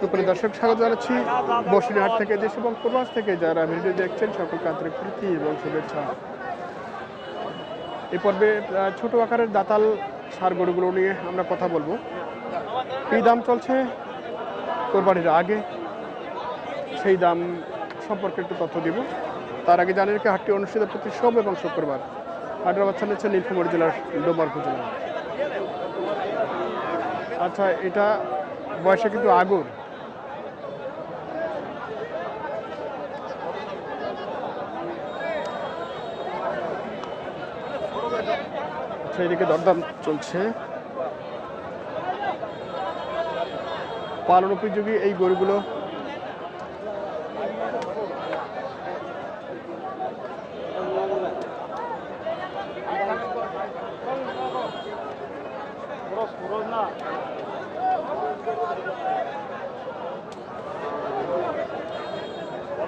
সুপ্রিয় দর্শক, স্বাগত জানাচ্ছি বসিরহাট থেকে দেশ এবং প্রবাস থেকে যারা ভিডিও দেখছেন, সকলকে আন্তরিক প্রীতি এবং শুভেচ্ছা। এ পর্বে ছোট আকারের দাতাল সার গরুগুলো নিয়ে আমরা কথা বলব। এই দাম চলছে কোরবানির আগে? সেই দাম সম্পর্কে একটু তথ্য দিব। তার আগে জানেন কি হাটটি অনুষ্ঠিত প্রতি সোম এবং শুক্রবার। হাটের বাচ্চা নিচ্ছে নীলফামারী জেলার ডোমার উপজেলা আচ্ছা এটা বয়সে কিন্তু আগুন আচ্ছা এদিকে দরদাম চলছে। পালন উপযোগী এই গরুগুলো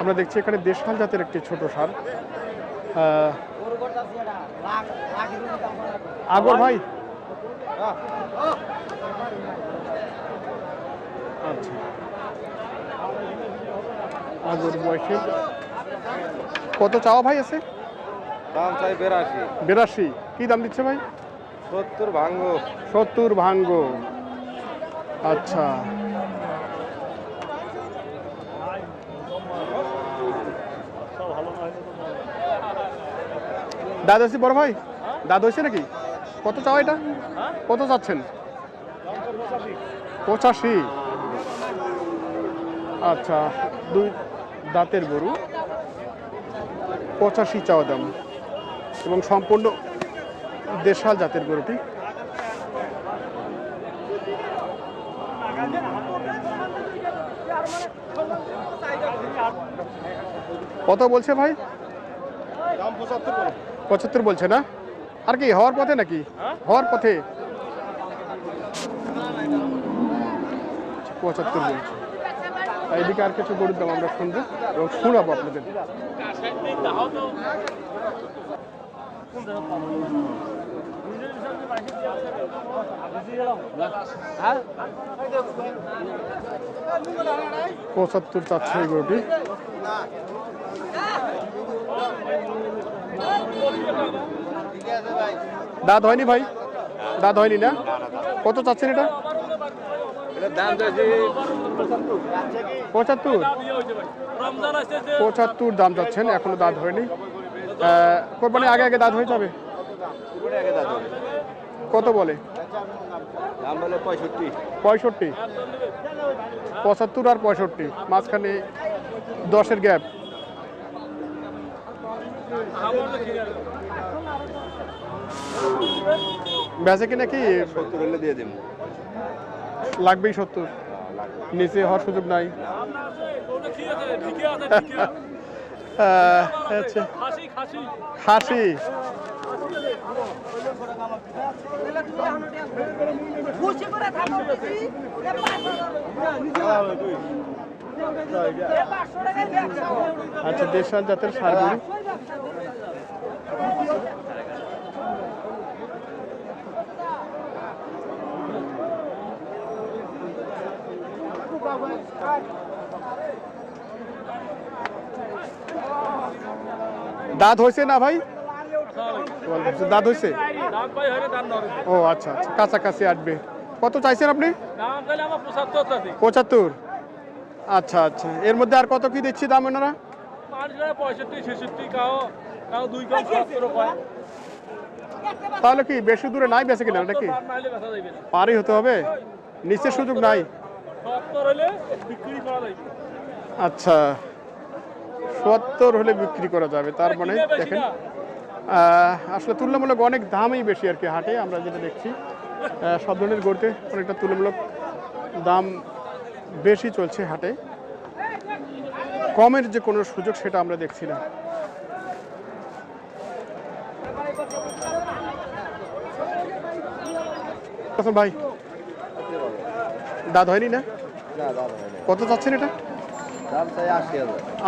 আমরা দেখছি এখানে দেশাল জাতের একটি ছোট সার। আগর ভাই? আচ্ছা। আগর বয়সে। কত চাওয়া ভাই আছে? দাম চাই বেরাশি। বিরাশি। কি দাম দিচ্ছে ভাই? সত্তর ভাঙ্গ। সত্তর ভাঙ্গ। আচ্ছা। দাদা হয়েছে, বড় ভাই? দাদা হয়েছে নাকি? কত চাওয়া এটা? কত চাচ্ছেন? পঁচাশি। আচ্ছা দুই দাঁতের গরু। পঁচাশি চাওয়া দাম। এবং সম্পূর্ণ দেশাল জাতের গরুটি। কত বলছে ভাই? দাম পঁচাত্তর পঁচাত্তর বলছে না? আর কি হওয়ার পথে নাকি? হওয়ার পথে? পঁচাত্তর বলছে। এইদিকে আর কিছু গরুর দাম আমরা শুনব এবং শোনাবো আপনাদের। পঁচাত্তর এই গরুটি। দাঁত হয়নি ভাই? দাঁত হয়নি না? কত চাচ্ছেন এটা? পঁচাত্তর। পঁচাত্তর দাম যাচ্ছেন এখনও দাঁত হয়নি। কোরবানি আগে আগে দাঁত হয়ে যাবে? কত বলে? পঁয়ষট্টি। পঁচাত্তর আর পঁয়ষট্টি, মাঝখানে দশের গ্যাপ। বেচে কিনা কি? সত্তর হলে দিয়ে দিন লাগবেই সত্তর। নিচে হওয়ার সুযোগ নাই। আচ্ছা ব্যবসা আচ্ছা দেশাল জাতের সারগুলি দাঁত হয়েছে না ভাই? দাঁত হয়েছে ও আচ্ছা আচ্ছা কাছাকাছি আসবে কত চাইছেন আপনি? পঁচাত্তর। আচ্ছা আচ্ছা। এর মধ্যে আর কত কি দিচ্ছি দাম ওনারা? পঁয়ষট্টি, ছেষট্টি কাও দুই কাও সত্তর কয় তাহলে কি বেশি দূরে নাই বেঁচে কিনা নাকি? পারই হতে হবে? নিচের সুযোগ নাই। সত্তর হলে বিক্রি করা যাইবে। আচ্ছা সত্তর হলে বিক্রি করা যাবে তার মানে দেখেন আসলে তুলনামূলক অনেক দামই বেশি আর কি হাটে আমরা যেটা দেখছি। সব ধরনের গড়তে অনেকটা তুলনামূলক দাম বেশি চলছে হাটে। কমের যে কোনো সুযোগ সেটা আমরা দেখছি না। ভাই দাঁত হয়নি না? কত চাচ্ছেন এটা?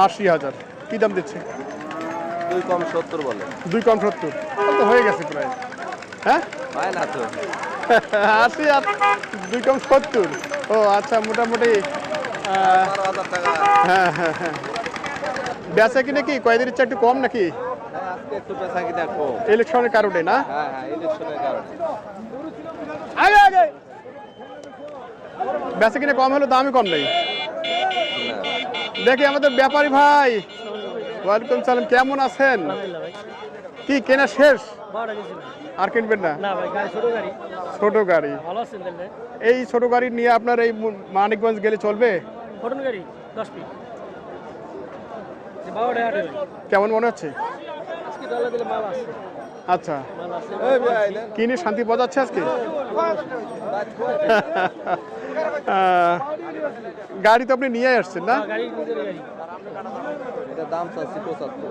আশি হাজার। কি দাম দিচ্ছে? দুই কম সত্তর বলে। দুই কম সত্তর। তো হয়ে গেছে প্রায়। হ্যাঁ? না তো। আশি আর দুই কম সত্তর। ও আচ্ছা মোটামুটি হ্যাঁ হ্যাঁ হ্যাঁ। বেচা কিনে কি? কয়েকদিনের চেয়ে একটু কম নাকি? একটু পেশা কিনা কম ইলেকশনের কারণে না? হ্যাঁ হ্যাঁ ইলেকশনের কারণে। আগে আগে! বেচা কিনে কম হলো দামই কম নেই। দেখি আমাদের ব্যাপারী ভাই ওয়ালাইকুম সালাম কেমন আছেন? কি কেনা শেষ? আর কিনবেন না? না ভাই গাড়ি ছোট গাড়ি। ছোট গাড়ি। ভালো আছেন তাহলে? এই ছোট গাড়ি নিয়ে আপনার এই মানিকগঞ্জ গেলে চলবে? কেমন মনে হচ্ছে আজকে ডলার দিলে মাল আছে আচ্ছা। কিনে শান্তি পাওয়া যাচ্ছে আজকে গাড়ি তো আপনি নিয়ে আসছেন না? দাম চাচ্ছি পঁচাত্তর।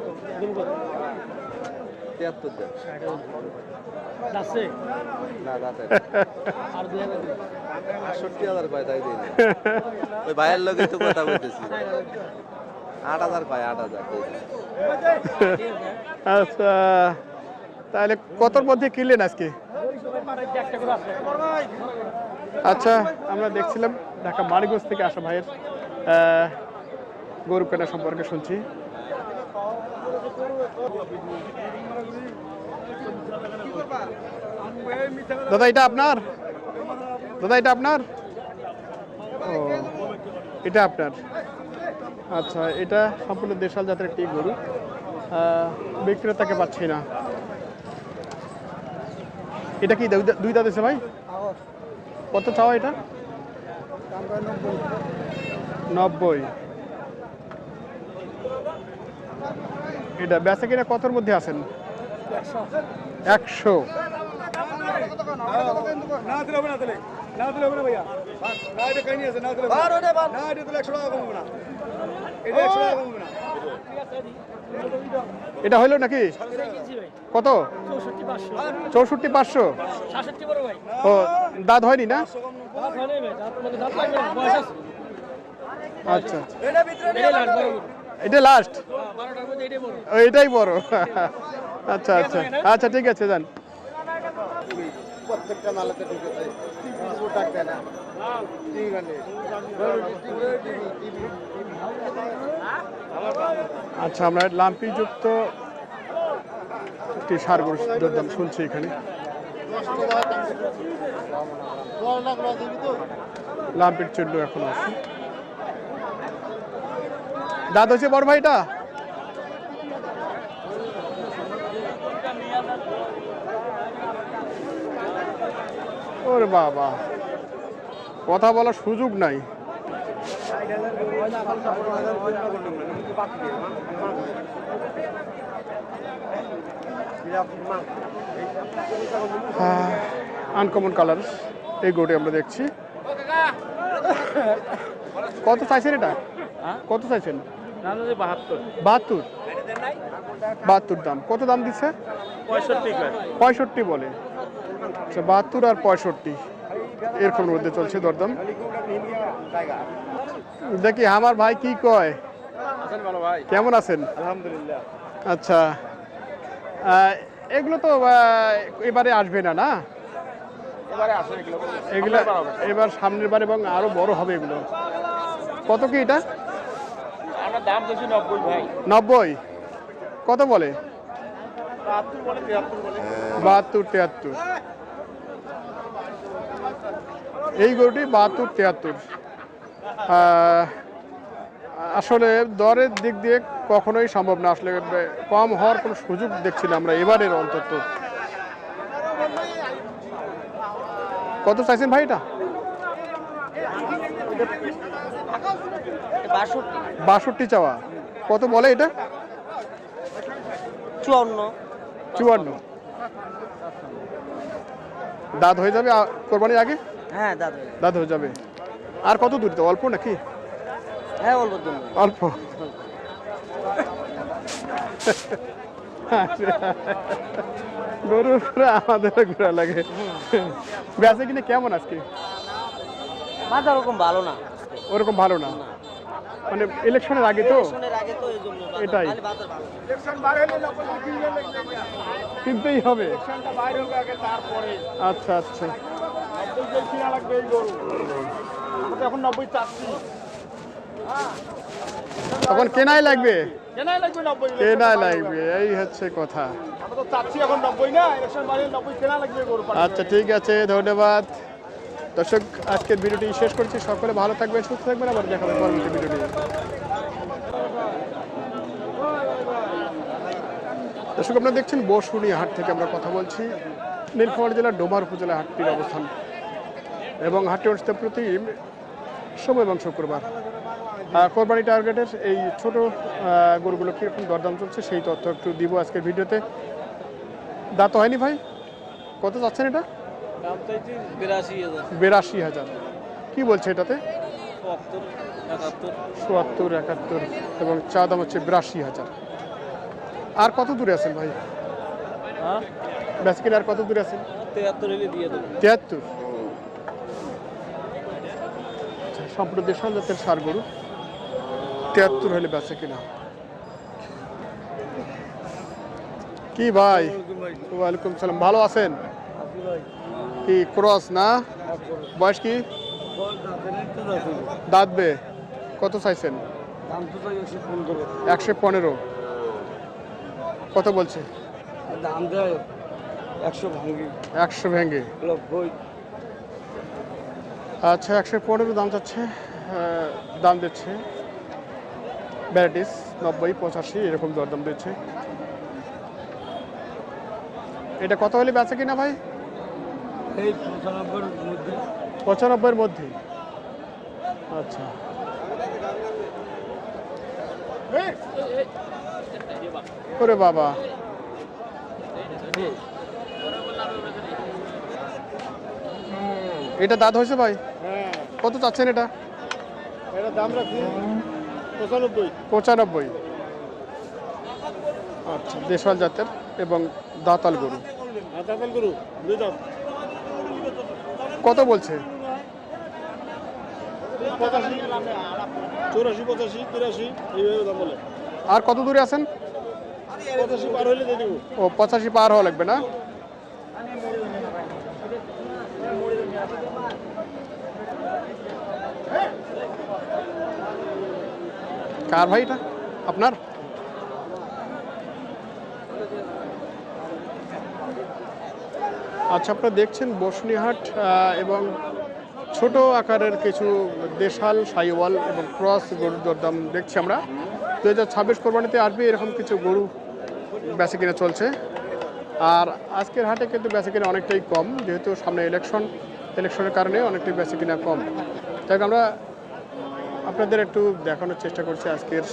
ভাইয়ের লগে তো কথা বলতেছি। আট হাজার আট হাজার। আচ্ছা তাহলে কতর মধ্যে কিনলেন আজকে? আচ্ছা আমরা দেখছিলাম ঢাকা মানিকগঞ্জ থেকে আসা ভাইয়ের গরু কেনা সম্পর্কে শুনছি। দাদা, এটা আপনার? দাদা, এটা আপনার? ও, এটা আপনার। আচ্ছা এটা সম্পূর্ণ দেশাল জাতের একটি গরু বিক্রেতাকে পাচ্ছি না এটা কি দুই দা- দুই দাঁত আছে ভাই কত চাওয়া এটা নব্বই এটা বেচা কিনা কতর মধ্যে আছেন একশো না দিলে হবে না দিলে না দিলে হবে না ভাইয়া না এটা কাহিনী আছে না দিলে হবে না। না এটা দিলে একশো টাকা কমবে না এটা একশো টাকা কমবে না এটা হইল নাকি? কত? চৌষট্টি পাঁচশো। ও দাঁত হয়নি না? আচ্ছা। আচ্ছা। এটা লাস্ট এটাই বড়। আচ্ছা আচ্ছা। আচ্ছা ঠিক আছে যান। প্রত্যেকটা নালাতে না আচ্ছা আমরা লাম্পিযুক্ত একটি সার গরুর দরদাম শুনছি এখানে। লাম্পির চুল্লু এখন আছে। দাঁত হচ্ছে বড় ভাইটা? ওরে বাবা। কথা বলার সুযোগ নাই। আনকমন কালার এই গোটে আমরা দেখছি। কত চাইছেন এটা? কত চাইছেন বাহাত্তর। বাহাত্তর? দাম। কত দাম দিচ্ছে? পঁয়ষট্টি বলে। বাহাত্তর আর পঁয়ষট্টি। এরকম মধ্যে চলছে দরদাম। দেখি আমার ভাই কি কয়? কেমন আছেন? আলহামদুলিল্লাহ। আচ্ছা এগুলো তো এবারে আসবে না না? এগুলো। এবার সামনের বার এবং আরও বড় হবে এগুলো। কত কি এটা? দাম নব্বই। কত বলে? বাহাত্তর তিয়াত্তর এই গরুটি বাহাত্তর তিয়াত্তর। আসলে দরের দিক দিয়ে কখনোই সম্ভব না। আসলে কম হওয়ার কোনো সুযোগ দেখছি না আমরা এবারের অন্তত। কত চাইছেন ভাই এটা? বাষট্টি। বাষট্টি চাওয়া। কত বলে এটা? চুয়ান্ন। চুয়ান্ন। দাঁত হয়ে যাবে কোরবানির আগে? হ্যাঁ দাদা দাঁত হয়ে যাবে। আর কত দূর তো? অল্প নাকি? হ্যাঁ অল্প অল্প। গরু আমাদের ঘোরা লাগে। বেঁচে কিনে কেমন আজকে? মাথা ওরকম ভালো না। ওরকম ভালো না। মানে ইলেকশনের আগে তো? এটাই। কিনতেই হবে? বাইরে হোক আগে তারপরে। আচ্ছা আচ্ছা। এখন নব্বই চাচ্ছি। তখন কেনাই লাগবে? কেনাই লাগবে এই হচ্ছে কথা। আমরা তো চাচ্ছি এখন নব্বই না ইলেকশন বাইরে নব্বই কেনা লাগবে গরু আচ্ছা ঠিক আছে ধন্যবাদ। দর্শক, আজকের ভিডিওটি শেষ করছি। সকলে ভালো থাকবেন, সুস্থ থাকবেন। আবার দেখা হবে পরবর্তী ভিডিওটি দর্শক, আপনারা দেখছেন বসুনি হাট থেকে আমরা কথা বলছি। নীলফামারী জেলার ডোমার উপজেলা হাটটির অবস্থান। এবং হাটটি অনুষ্ঠিত প্রতি সময় এবং শুক্রবার। কোরবানি টার্গেটের এই ছোট গরুগুলো কীরকম দরদাম চলছে, সেই তথ্য একটু দিব আজকের ভিডিওতে। দাঁত হয়নি ভাই? কত যাচ্ছেন এটা? বিরাশি হাজার। কি বলছে এটাতে? চুয়াত্তর একাত্তর। এবং চা দাম হচ্ছে বিরাশি হাজার। আর কত দূরে আছেন ভাই? বেসিকের আর কত দূরে আছেন? তেহাত্তর হলে দিয়ে দেবো। তিয়াত্তর। আচ্ছা, সম্পূর্ণ দেশাল জাতের সার গরু। তিয়াত্তর হলে বেচে কিনা। কি ভাই? ওয়ালাইকুম সালাম। ভালো আছেন? কি ক্রস না? বয়স কি? দাঁতবে। কত চাইছেন? একশো পনেরো। কত বলছে? দাম একশো ভাঙ্গি। একশো ভেঙে নব্বই আচ্ছা একশো পনেরো দাম যাচ্ছে দাম দিচ্ছে। ভ্যারাইটিস নব্বই, পঁচাশি, এরকম দরদাম দিচ্ছে। এটা কত হলে বেচে কিনা ভাই? এই পঁচানব্বইয়ের মধ্যে। পঁচানব্বইয়ের মধ্যে? আচ্ছা। ওরে বাবা। এটা দাঁত হয়েছে ভাই? হ্যাঁ। কত চাচ্ছেন এটা? এটা দাম রাখছি পঁচানব্বই। পঁচানব্বই। আচ্ছা দেশাল জাতের এবং দাঁতাল গরু। হ্যাঁ তাতাল গরু দুই দাম কত বলছে? চৌরাশি পঁচাশি তিরাশি এইভাবে দাম বলে। আর কত দূরে আছেন? পঁচাশি পার হইলে দিয়ে দেবো। ও পঁচাশি পার হওয়া লাগবে না? কার ভাই এটা? আপনার? আচ্ছা আপনারা দেখছেন বসনিহাট এবং ছোট আকারের কিছু দেশাল, সাইওয়াল এবং ক্রস গরুর দরদাম দেখছি আমরা। দু হাজার ছাব্বিশ কোরবানিতে আসবে এরকম কিছু গরু বেচে কিনে চলছে। আর আজকের হাটে কিন্তু বেচে কিনা অনেকটাই কম, যেহেতু সামনে ইলেকশন ইলেকশনের কারণে অনেকটাই বেচে কিনা কম। তাই আমরা আপনাদের একটু দেখানোর চেষ্টা করছি আজকের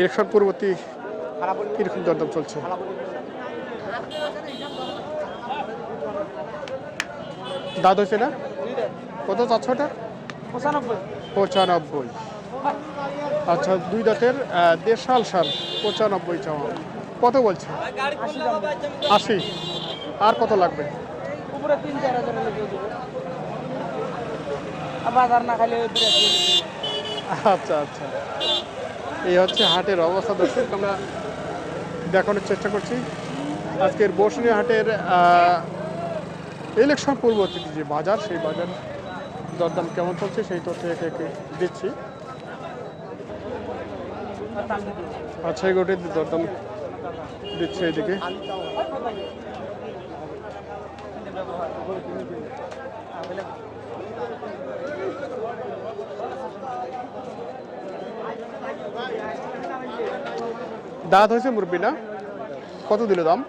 ইলেকশন পূর্ববর্তী কীরকম দরদাম চলছে। দাঁত হয়েছে না? কত ওটা? পঁচানব্বই। পঁচানব্বই। আচ্ছা দুই দাঁতের আহ, দেড়শাল সাল পঁচানব্বই চাওয়া। কত বলছে? আশি। আর কত লাগবে? উপরে তিন চার হাজার হলে দিয়ে দেবো। আর বাজার না খাইলে আচ্ছা আচ্ছা। এই হচ্ছে হাটের অবস্থা দর্শক আমরা দেখানোর চেষ্টা করছি। আজকের বসুনি হাটের ইলেকশন পূর্ববর্তী যে বাজার, সেই বাজার দরদাম কেমন চলছে সেই তথ্য একে একে দিচ্ছি। আচ্ছা গোটির দরদাম দিচ্ছে এদিকে। দাঁত হয়েছে মুরব্বী, না? কত দিল দাম?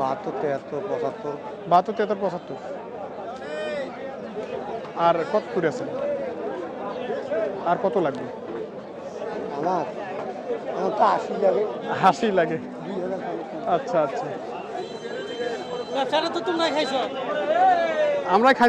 বাহাত্তর তেহাত্তর পঁচাত্তর। বাহাত্তর তেহাত্তর পঁচাত্তর। আর কত করে আছেন আর কত লাগবে? আমার আমার তো হাসি যাবে হাসি লাগে? আচ্ছা আচ্ছা। তো তোমরা খাইছো। আমরা খাই